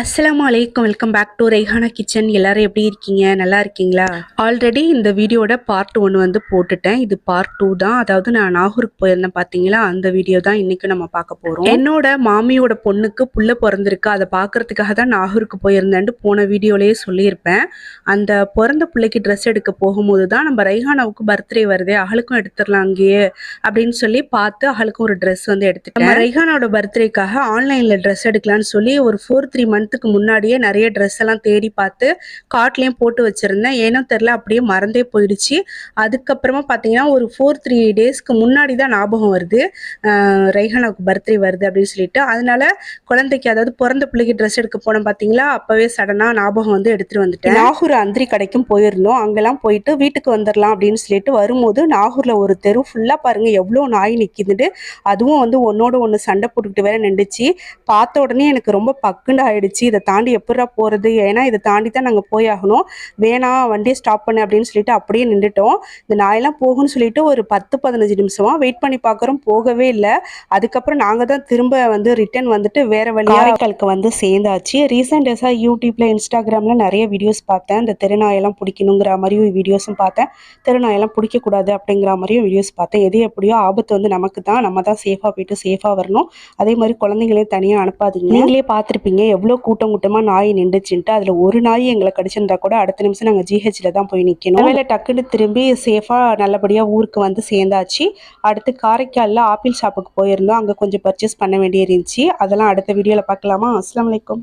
அஸ்ஸலாமு அலைக்கும் welcome back to Raihana kitchen எல்லாரும் எப்படி இருக்கீங்க? நல்லா இருக்கீங்களா? ஆல்ரெடி இந்த வீடியோட பார்ட் ஒன் வந்து போட்டுட்டேன். இது பார்ட் டூ தான். அதாவது நான் நாகூருக்கு போயிருந்தேன் பார்த்தீங்களா அந்த வீடியோ தான் இன்னைக்கு நம்ம பார்க்க போகிறோம் என்னோட மாமியோட பொண்ணுக்கு புள்ள பிறந்திருக்கு. அதை பார்க்கறதுக்காக தான் நாகூருக்கு போயிருந்தேன்ட்டு போன வீடியோலேயே சொல்லியிருப்பேன். அந்த பிறந்த பிள்ளைக்கு ட்ரெஸ் எடுக்க போகும்போது தான் நம்ம ரைஹானாவுக்கு பர்த்டே வருதே அகளுக்கும் எடுத்துடலாம் அங்கேயே அப்படின்னு சொல்லி பார்த்து அகளுக்கும் ஒரு ட்ரெஸ் வந்து எடுத்துட்டேன். நம்ம பர்த்டேக்காக ஆன்லைனில் ட்ரெஸ் எடுக்கலாம்னு சொல்லி ஒரு ஃபோர் த்ரீ மந்த்துக்கு முன்னாடியே நிறைய ட்ரெஸ் எல்லாம் தேடி பார்த்து கார்ட்லேயும் போட்டு வச்சுருந்தேன். ஏனோ தெரில அப்படியே மறந்தே போயிடுச்சு. அதுக்கப்புறமா பார்த்தீங்கன்னா ஒரு ஃபோர் த்ரீ டேஸ்க்கு முன்னாடி தான் ஞாபகம் வருது. ரைஹானாவுக்கு பர்த்டே வருது அப்படின்னு சொல்லிட்டு. அதனால குழந்தைக்கு அதாவது பிறந்த பிள்ளைக்கு ட்ரெஸ் எடுக்க போனோம் பார்த்தீங்களா அப்போவே சடனாக ஞாபகம் வந்து எடுத்துகிட்டு வந்துட்டேன். நாகூர் அந்திரி கடைக்கும் போயிருந்தோம். அங்கெல்லாம் போயிட்டு வீட்டுக்கு வந்துடலாம் அப்படின்னு சொல்லிட்டு வரும்போது நாகூரில் ஒரு தெரு ஃபுல்லாக பாருங்கள் எவ்வளோ நாய் நிற்கிதுட்டு அதுவும் வந்து ஒன்னோட ஒன்று சண்டை போட்டுக்கிட்டு வேற நின்றுச்சு. பார்த்த உடனே எனக்கு ரொம்ப பக்குண்டு ஆயிடுச்சு. இதை தாண்டி எப்படா போகிறது ஏன்னா இதை தாண்டி தான் நாங்கள் போய் ஆகணும் வேணாம் வண்டியை ஸ்டாப் பண்ணு அப்படின்னு சொல்லிட்டு அப்படியே நின்றுட்டோம். இந்த நாயெல்லாம் போகும்னு சொல்லிட்டு ஒரு பத்து பதினஞ்சு நிமிஷமா வெயிட் பண்ணி பார்க்குறோம். போகவே இல்லை. அதுக்கப்புறம் நாங்கள் தான் திரும்ப வந்து ரிட்டர்ன் வந்துட்டு வேற வழியாக்களுக்கு வந்து சேர்ந்தாச்சு. ரீசெண்ட் டேஸாக யூடியூப்ல இன்ஸ்டாகிராம்ல நிறைய வீடியோஸ் பார்த்தேன். இந்த திருநாயெல்லாம் பிடிக்கணுங்கிற மாதிரியும் வீடியோஸும் பார்த்தேன். திருநாயெல்லாம் பிடிக்கக்கூடாது அப்படிங்கிற மாதிரியும் வீடியோஸ் பார்த்தேன். எது எப்படியோ ஆபத்து வந்து நமக்கு தான். நம்ம தான் சேஃபாக போயிட்டு சேஃபாக வரணும். அதே மாதிரி குழந்தைங்களையும் தனியாக அனுப்பாதீங்க. நீங்களே பார்த்துருப்பீங்க. எவ்வளோ கூட்டம் கூட்டமாக நாய் நின்றுச்சுன்ட்டு அதில் ஒரு நாய் எங்களை கடிச்சிருந்தா கூட அடுத்த நிமிஷம் நாங்கள் ஜிஹெச்சில் தான் போய் நிற்கணும் வேலை டக்குன்னு திரும்பி சேஃபாக நல்லபடியாக ஊருக்கு வந்து சேர்ந்தாச்சு. அடுத்து காரைக்காலில் ஆப்பிள் ஷாப்புக்கு போயிருந்தோம். அங்கே கொஞ்சம் பர்ச்சேஸ் பண்ண வேண்டிய இருந்துச்சு அதெல்லாம் அடுத்த வீடியோவில் பார்க்கலாமா? அஸ்லாம் வலைக்கம்